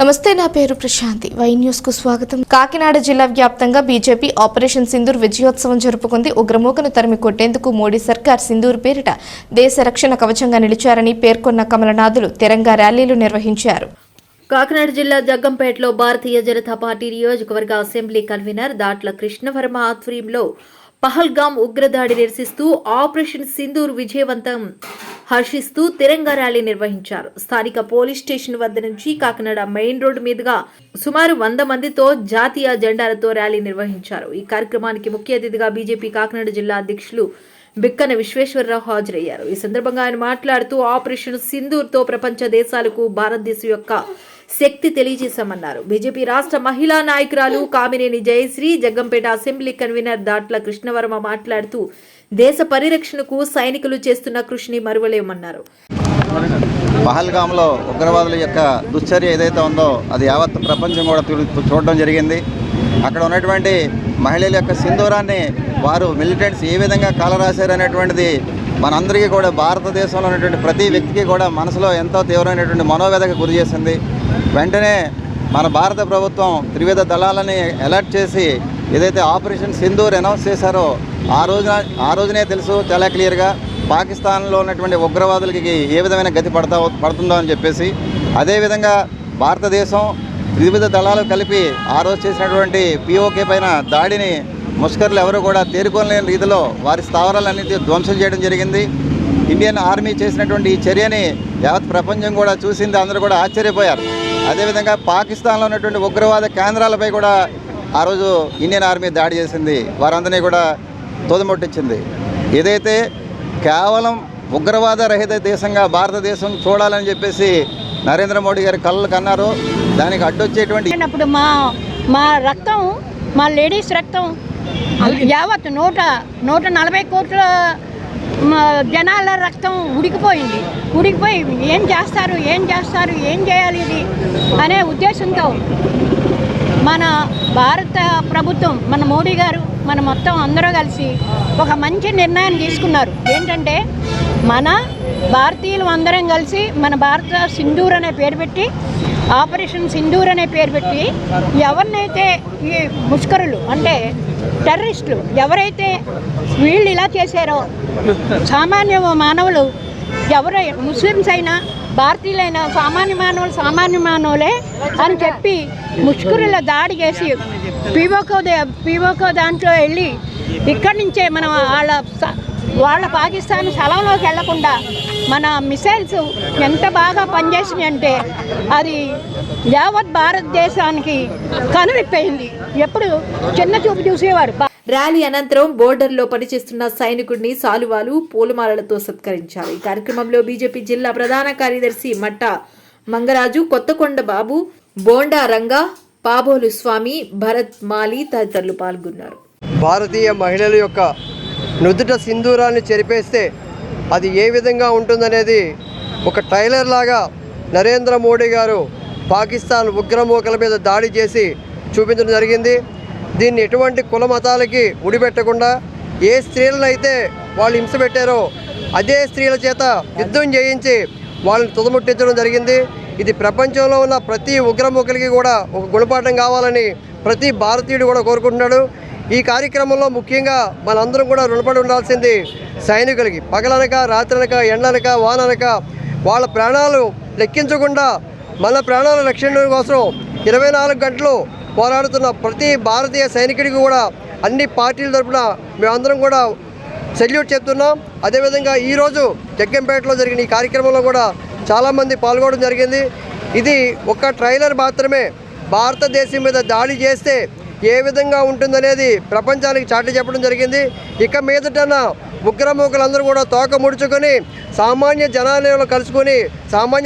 నమస్తే నా పేరు ప్రశాంతి. వై న్యూస్కు స్వాగతం. కాకినాడ జిల్లా వ్యాప్తంగా బీజేపీ ఆపరేషన్ సింధూర్ విజయోత్సవం జరుపుకుంది. ఉగ్రమూకను తరిమి కొట్టేందుకు మోడీ సర్కార్ సింధూర్ పేరిట దేశ రక్షణ కవచంగా నిలిచారని పేర్కొన్న కమలనాథులు తిరంగా ర్యాలీలు నిర్వహించారు. కాకినాడ జిల్లా జగ్గంపేటలో భారతీయ జనతా పార్టీ నియోజకవర్గ అసెంబ్లీ కన్వీనర్ దాట్ల కృష్ణవర్మ ఆధ్వర్యంలో పహల్గాం ఉగ్రదాడి నిరసిస్తూ ఆపరేషన్ సింధూర్ విజయవంతం. హర్షిస్తూ తిరంగా ర్యాలీ నిర్వహించారు. స్థానిక పోలీస్ స్టేషన్ వద్ద నుంచి కాకినాడ మెయిన్ రోడ్డు మీదుగా సుమారు వంద మందితో జాతీయ జెండాలతో ర్యాలీ నిర్వహించారు. ఈ కార్యక్రమానికి ముఖ్య అతిథిగా బీజేపీ కాకినాడ జిల్లా అధ్యక్షులు బిక్కన విశ్వేశ్వరరావు హాజరయ్యారు. ఈ సందర్భంగా ఆయన మాట్లాడుతూ ఆపరేషన్ సింధూర్తో ప్రపంచ దేశాలకు భారతదేశం యొక్క శక్తి తెలియజేశామన్నారు. బీజేపీ రాష్ట్ర మహిళా నాయకురాలు కామినేని జయశ్రీ జగ్గంపేట అసెంబ్లీ కన్వీనర్ దాట్ల కృష్ణవర్మ మాట్లాడుతూ దేశ పరిరక్షణకు సైనికులు చేస్తున్న కృషిని మరువలేమన్నారు. పహల్గామ్లో ఉగ్రవాదుల యొక్క దుశ్చర్య ఏదైతే ఉందో అది యావత్ ప్రపంచం కూడా చూ- చూడడం జరిగింది. అక్కడ ఉన్నటువంటి మహిళల యొక్క సింధూరాన్ని వారు మిలిటెంట్స్ ఏ విధంగా కాలరాశారు అనేటువంటిది మనందరికీ కూడా భారతదేశంలో ఉన్నటువంటి ప్రతి వ్యక్తికి కూడా మనసులో ఎంతో తీవ్రమైనటువంటి మనోవేదకు గురి చేసింది. వెంటనే మన భారత ప్రభుత్వం త్రివిధ దళాలని అలర్ట్ చేసి ఏదైతే ఆపరేషన్ సింధూర్ అనౌన్స్ చేశారో ఆ రోజున ఆ రోజునే తెలుసు చాలా క్లియర్గా పాకిస్తాన్లో ఉన్నటువంటి ఉగ్రవాదులకి ఏ విధమైన గతి పడతా పడుతుందో అని చెప్పేసి. అదేవిధంగా భారతదేశం వివిధ దళాలు కలిపి ఆ రోజు చేసినటువంటి పిఓకే పైన దాడిని ముష్కర్లు ఎవరు కూడా తేరుకోలేని రీతిలో వారి స్థావరాలన్నిటి ధ్వంసం చేయడం జరిగింది. ఇండియన్ ఆర్మీ చేసినటువంటి ఈ చర్యని యావత్ ప్రపంచం కూడా చూసింది అందరూ కూడా ఆశ్చర్యపోయారు. అదేవిధంగా పాకిస్తాన్లో ఉన్నటువంటి ఉగ్రవాద కేంద్రాలపై కూడా ఆ రోజు ఇండియన్ ఆర్మీ దాడి చేసింది. వారందరినీ కూడా తోదముట్టించింది ఏదైతే కేవలం ఉగ్రవాద రహిత దేశంగా భారతదేశం చూడాలని చెప్పేసి నరేంద్ర మోడీ గారి కళ్ళు కన్నారు దానికి అడ్డొచ్చేటువంటి అయినప్పుడు మా మా రక్తం మా లేడీస్ రక్తం యావత్ నూట నూట నలభై కోట్ల జనాల రక్తం ఉడికిపోయింది. ఉడికిపోయి ఏం చేస్తారు ఏం చేస్తారు ఏం చేయాలి ఇది అనే ఉద్దేశంతో మన భారత ప్రభుత్వం మన మోడీ గారు మన మొత్తం అందరూ కలిసి ఒక మంచి నిర్ణయం తీసుకున్నారు. ఏంటంటే మన భారతీయులు అందరం కలిసి మన భారత సింధూర్ అనే పేరు పెట్టి ఆపరేషన్ సింధూర్ అనే పేరు పెట్టి ఎవరినైతే ఈ ముష్కరులు అంటే టెర్రరిస్టులు ఎవరైతే వీళ్ళు ఇలా చేశారో సామాన్య మానవులు ఎవరై ముస్లిమ్స్ అయినా భారతీయులైన సామాన్య మానవులు సామాన్య మానవులే అని చెప్పి ముష్కరుల దాడి చేసి పీవోకో దే- పీవోకో దాంట్లో వెళ్ళి ఇక్కడి నుంచే మనం వాళ్ళ స- వాళ్ళ పాకిస్తాన్ స్థలంలోకి వెళ్ళకుండా మన మిసైల్స్ ఎంత బాగా పనిచేసినాయి అంటే అది యావత్ భారతదేశానికి కనువిప్పయింది ఎప్పుడు చిన్న చూపు చూసేవారు ర్యాలీ అనంతరం బోర్డర్లో పనిచేస్తున్న సైనికుడిని సాలువాలు పూలమాలలతో సత్కరించారు. ఈ కార్యక్రమంలో బీజేపీ జిల్లా ప్రధాన కార్యదర్శి మట్ట మంగరాజు కొత్తకొండ బాబు బోండా రంగా పాబోలు స్వామి భరత్ మాలి తదితరులు పాల్గొన్నారు. భారతీయ మహిళల యొక్క నుదుట సింధూరాన్ని చెరిపేస్తే అది ఏ విధంగా ఉంటుందనేది ఒక ట్రైలర్ లాగా నరేంద్ర మోడీ గారు పాకిస్తాన్ ఉగ్రమూకల మీద దాడి చేసి చూపించడం జరిగింది. దీన్ని ఎటువంటి కుల మతాలకి ముడిపెట్టకుండా ఏ స్త్రీలను అయితే వాళ్ళు హింస పెట్టారో అదే స్త్రీల చేత యుద్ధం చేయించి వాళ్ళని తుదముట్టించడం జరిగింది. ఇది ప్రపంచంలో ఉన్న ప్రతి ఉగ్రముఖులకి కూడా ఒక గుణపాఠం కావాలని ప్రతి భారతీయుడు కూడా కోరుకుంటున్నాడు. ఈ కార్యక్రమంలో ముఖ్యంగా మనందరం కూడా రుణపడి ఉండాల్సింది సైనికులకి. పగలనక రాత్రనక ఎండనక వాననక వాళ్ళ ప్రాణాలు లెక్కించకుండా మన ప్రాణాల రక్షణ కోసం ఇరవై నాలుగు గంటలు పోరాడుతున్న ప్రతి భారతీయ సైనికుడికి కూడా అన్ని పార్టీల తరఫున మేమందరం కూడా సెల్యూట్ చెప్తున్నాం అదేవిధంగా ఈరోజు జగ్గంపేటలో జరిగిన ఈ కార్యక్రమంలో కూడా చాలామంది పాల్గొనడం జరిగింది. ఇది ఒక ట్రైలర్ మాత్రమే. భారతదేశం మీద దాడి చేస్తే ఏ విధంగా ఉంటుందనేది ప్రపంచానికి చాటి చెప్పడం జరిగింది. ఇక మీదటన ముగ్గురముఖులందరూ కూడా తోక ముడుచుకొని సామాన్య జనాలయంలో కలుసుకొని సామాన్య